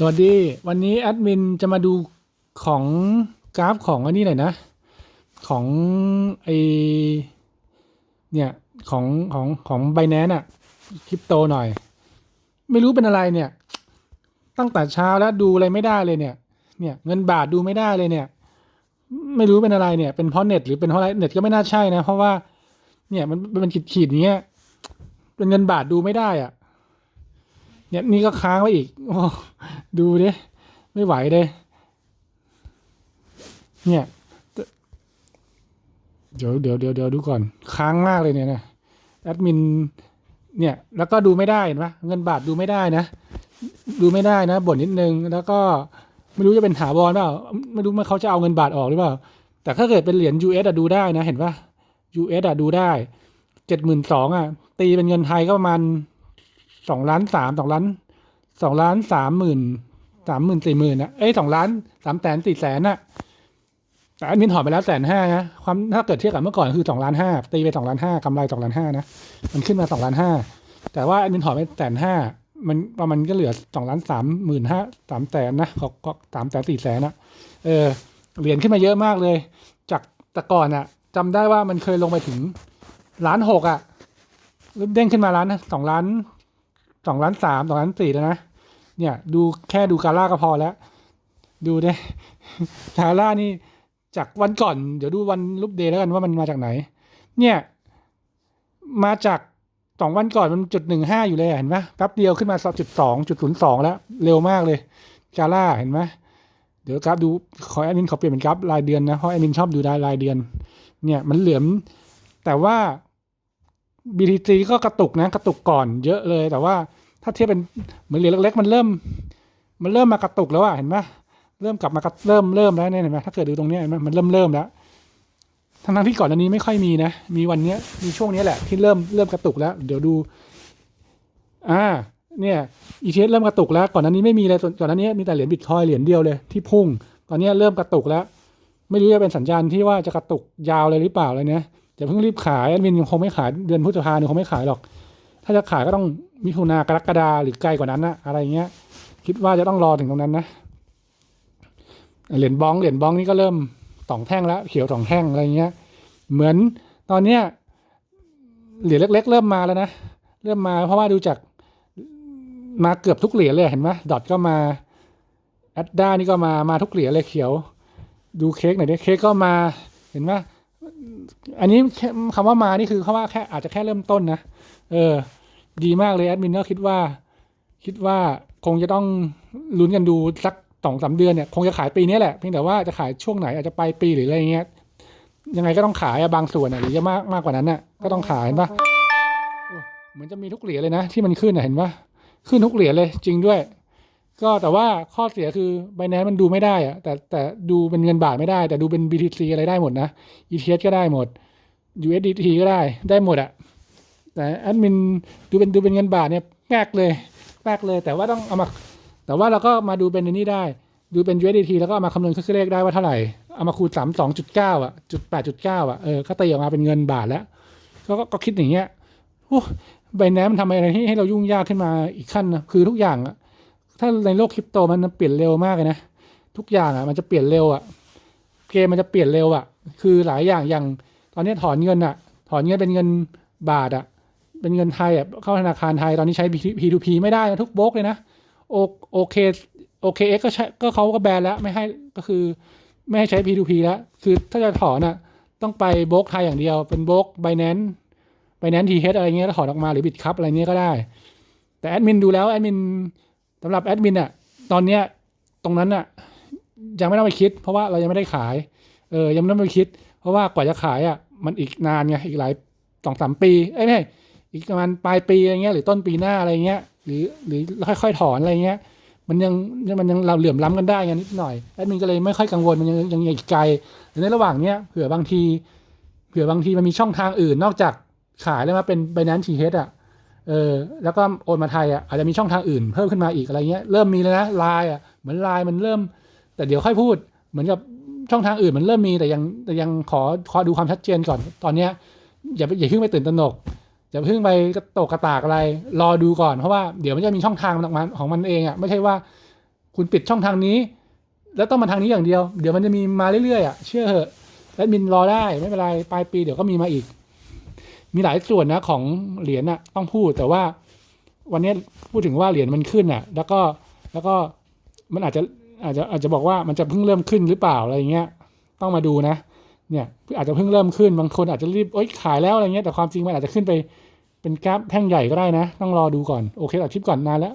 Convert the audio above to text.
สวัสดี วันนี้แอดมินจะมาดูของกราฟของอันนี้หน่อยนะ ของไอเนี่ยของของของไบแนนอะคริปโตหน่อย ไม่รู้เป็นอะไรเนี่ย ตั้งแต่เช้าแล้วดูอะไรไม่ได้เลยเนี่ย เนี่ยเงินบาทดูไม่ได้เลยเนี่ย ไม่รู้เป็นอะไรเนี่ย เป็นเพราะเน็ตหรือเป็นเพราะอะไรเน็ตก็ไม่น่าใช่นะ เพราะว่า เนี่ยมันมันขีดขีดอย่างเงี้ยเป็นเงินบาทดูไม่ได้อะ เนี่ยนี่ก็ค้างไว้อีกโอ้ดูดิไม่ไหวเลยเนี่ยเดี๋ยวเดี๋ยวเดี๋ยวเดี๋ยวดูก่อน ค้างมากเลยเนี่ยนะแอดมินเนี่ยแล้วก็ดูไม่ได้เห็นปะเงินบาทดูไม่ได้นะ ดูไม่ได้นะบ่นนิดนึงแล้วก็ไม่รู้จะเป็นถาวรเปล่าไม่รู้ว่าเขาจะเอาเงินบาทออกหรือเปล่า แต่ถ้าเกิดเป็นเหรียญ US อะดูได้นะ เห็นปะ US อะดูได้เจ็ดหมื่นสองอะตีเป็นเงินไทยก็ประมาณ สองล้านสามสองล้านสองล้านสามหมื่นสามหมื่นสี่หมื่นนะเอ้ยสองล้านสามแสนสี่แสนอะแต่อันมินถอนไปแล้วแสนห้านะความถ้าเกิดเทียบกับเมื่อก่อนคือสองล้านห้าตีไปสองล้านห้ากำไรสองล้านห้านะมันขึ้นมาสองล้านห้าแต่ว่าอันมินถอนไปแสนห้ามันประมาณก็เหลือสองล้านสามหมื่นห้าสามแสนนะก็สามแสนสี่แสนนะเออเหรียญขึ้นมาเยอะมากเลย จากแต่ก่อนอะจำได้ว่ามันเคยลงไปถึงล้านหกอะแล้วเด้งขึ้นมาล้านสองล้าน สองล้านสามสองล้านสี่แล้วนะ เนี่ย ดูแค่ดูกาล่าก็พอแล้ว ดูเด้กาล่านี่จากวันก่อน เดี๋ยวดูวันรูปเดย์แล้วกันว่ามันมาจากไหน เนี่ย มาจากสองวันก่อนมันจุดหนึ่งห้าอยู่เลยเห็นไหมแป๊บเดียวขึ้นมาจุดสองจุดศูนย์สองแล้ว เร็วมากเลยกาล่าเห็นไหมเดี๋ยวกราฟดูขอแอดมินขอเปลี่ยนเป็นกราฟรายเดือนนะเพราะแอดมินชอบดูได้รายเดือน เนี่ยมันเหลื่อมแต่ว่า BTC ก็กระตุกนะกระตุกก่อนเยอะเลย แต่ว่าถ้าเทียบเป็นเหมือนเหรียญเล็กๆมันเริ่ม มันเริ่มมากระตุกแล้วอะเห็นไหมเริ่มกลับมากระเริ่มเริ่มแล้วเนี่ยเห็นไหมถ้าเกิดดูตรงนี้เห็นไหมมันเริ่มเริ่มแล้วทั้งทั้งที่ก่อนอันนี้ไม่ค่อยมีนะ มีวันเนี้ยมีช่วงนี้แหละที่เริ่มเริ่มกระตุกแล้ว เดี๋ยวดู อ่า เนี่ย ETH เริ่มกระตุกแล้ว ก่อนอันนี้ไม่มีเลยก่อนอันนี้มีแต่เหรียญบิตคอยเหรียญเดียวเลยที่พุ่ง ตอนนี้เริ่มกระตุกแล้ว ไม่รู้จะเป็นสัญญาณที่ว่าจะกระตุกยาวเลยหรือเปล่าเลยเนี่ย อย่าเพิ่งรีบขายแอดมินคงไม่ขายเดือนพฤษภาเนี่ยคงไม่ขายหรอก ถ้าจะขายก็ต้องมิถุนากรกฎาหรือไกลกว่านั้นนะอะไรเงี้ย คิดว่าจะต้องรอถึงตรงนั้นนะเหรียญบองเหรียญบองนี่ก็เริ่มสองแท่งแล้วเขียวสองแท่งอะไรเงี้ย เหมือนตอนเนี้ยเหรียญเล็ก ๆ เริ่มมาแล้วนะเริ่มมาเพราะว่าดูจากมาเกือบทุกเหรียญเลยเห็นไหมดอทก็มาแอดด้านี่ก็มามาทุกเหรียญเลยเขียว ดูเค้กหน่อยดิเค้กก็มาเห็นไหม อันนี้ค่คำว่ามานี่คือคำว่าแค่อาจจะแค่เริ่มต้นนะ เออ ดีมากเลยแอดมินก็คิดว่า คิดว่าคงจะต้องลุ้นกันดูสักสองสามเดือนเนี่ยคงจะขายปีนี้แหละเพียงแต่ว่าจะขายช่วงไหนอาจจะปลายปีหรืออะไรเงี้ยยังไงก็ต้องขายอะบางส่วนอะหรือจะมากมากกว่านั้นอะก็ต้องขายเห็นปะเหมือนจะมีทุกเหรียญเลยนะที่มันขึ้นเห็นปะขึ้นทุกเหรียญเลยจริงด้วย ก็แต่ว่าข้อเสียคือไบแนนมันดูไม่ได้อะแต่แต่ดูเป็นเงินบาทไม่ได้ แต่ดูเป็น BTC อะไรได้หมดนะ ETH ก็ได้หมด USDT ก็ได้ได้หมดอะแต่แอดมินดูเป็นดูเป็นเงินบาทเนี่ยแปกเลยแปกเลย แต่ว่าต้องเอามา แต่ว่าเราก็มาดูเป็นนนี้ได้ ดูเป็น USDT แล้วก็เอามาคำนวณเครื่องเลขได้ว่าเท่าไหร่ เอามาคูณสามสองจุดเก้าอะจุดแปดจุดเก้าอะเออก็ตีออกมาเป็นเงินบาทแล้ว ก็ก็คิดอย่างเงี้ยโอ้ใบแนมันทำอะไรให้ให้เรายุ่งยากขึ้นมาอีกขั้นนะคือทุกอย่างอะ ถ้าในโลกคริปโตมันเปลี่ยนเร็วมากเลยนะ ทุกอย่างอะมันจะเปลี่ยนเร็วอะ เกมมันจะเปลี่ยนเร็วอะ คือหลายอย่างอย่างตอนนี้ถอนเงินอะ ถอนเงินเป็นเงินบาทอะ เป็นเงินไทยอะ เข้าธนาคารไทยตอนนี้ใช้ P2P ไม่ได้นะทุกบล็อกเลยนะโอโอเคโอเคเอ็กก็ใช้ก็เขาก็แบนแล้วไม่ให้ก็คือไม่ให้ใช้ P2P แล้ว คือถ้าจะถอนอะต้องไปบล็อกไทยอย่างเดียวเป็นบล็อก Binance Binance TH อะไรเงี้ยถอนออกมาหรือบิตคัพอะไรเงี้ยก็ได้ แต่แอดมินดูแล้วแอดมิน สำหรับแอดมินอะตอนเนี้ยตรงนั้นอะยังไม่ต้องไปคิด เพราะว่าเรายังไม่ได้ขายเออยังไม่ต้องไปคิด เพราะว่ากว่าจะขายอะมันอีกนานไงอีกหลายสองสามปีเอ้ยไม่อีกประมาณปลายปีอะไรเงี้ยหรือต้นปีหน้าอะไรเงี้ยหรือหรือค่อยๆถอนอะไรเงี้ยมันยังมันยังเราเหลื่อมล้ำกันได้ไงนิดหน่อยแอดมินก็เลยไม่ค่อยกังวลมันยังยังยังอีกไกลในระหว่างเนี้ยเผื่อบางที เผื่อบางทีมันมีช่องทางอื่นนอกจากขายแล้วมาเป็น Binance TH อะ เออแล้วก็โอนมาไทยอะอาจจะมีช่องทางอื่นเพิ่มขึ้นมาอีกอะไรเงี้ยเริ่มมีแล้วนะไลน์อะเหมือนไลน์มันเริ่ม แต่เดี๋ยวค่อยพูด เหมือนกับช่องทางอื่นมันเริ่มมีแต่ยังแต่ยังขอขอดูความชัดเจนก่อนตอนเนี้ยอย่าไปอย่าเพิ่งไปตื่นตระหนกอย่าเพิ่งไปกระโตกกระตากอะไร รอดูก่อนเพราะว่าเดี๋ยวมันจะมีช่องทางของมันของมันเองอะไม่ใช่ว่าคุณปิดช่องทางนี้ แล้วต้องมาทางนี้อย่างเดียว เดี๋ยวมันจะมีมาเรื่อยๆอะเชื่อเหอะแอดมินรอได้ไม่เป็นไรปลายปีเดี๋ยวก็มีมาอีก มีหลายส่วนนะของเหรียญน่ะต้องพูดแต่ว่าวันนี้พูดถึงว่าเหรียญมันขึ้นอะแล้วก็แล้วก็มันอาจจะอาจจะอาจจะบอกว่ามันจะเพิ่งเริ่มขึ้นหรือเปล่าอะไรเงี้ยต้องมาดูนะ เนี่ยอาจจะเพิ่งเริ่มขึ้นบางคนอาจจะรีบเอ้ยขายแล้วอะไรเงี้ยแต่ความจริงมันอาจจะขึ้นไปเป็นกราฟแท่งใหญ่ก็ได้นะ ต้องรอดูก่อนโอเคตัดคลิปก่อนนานแล้ว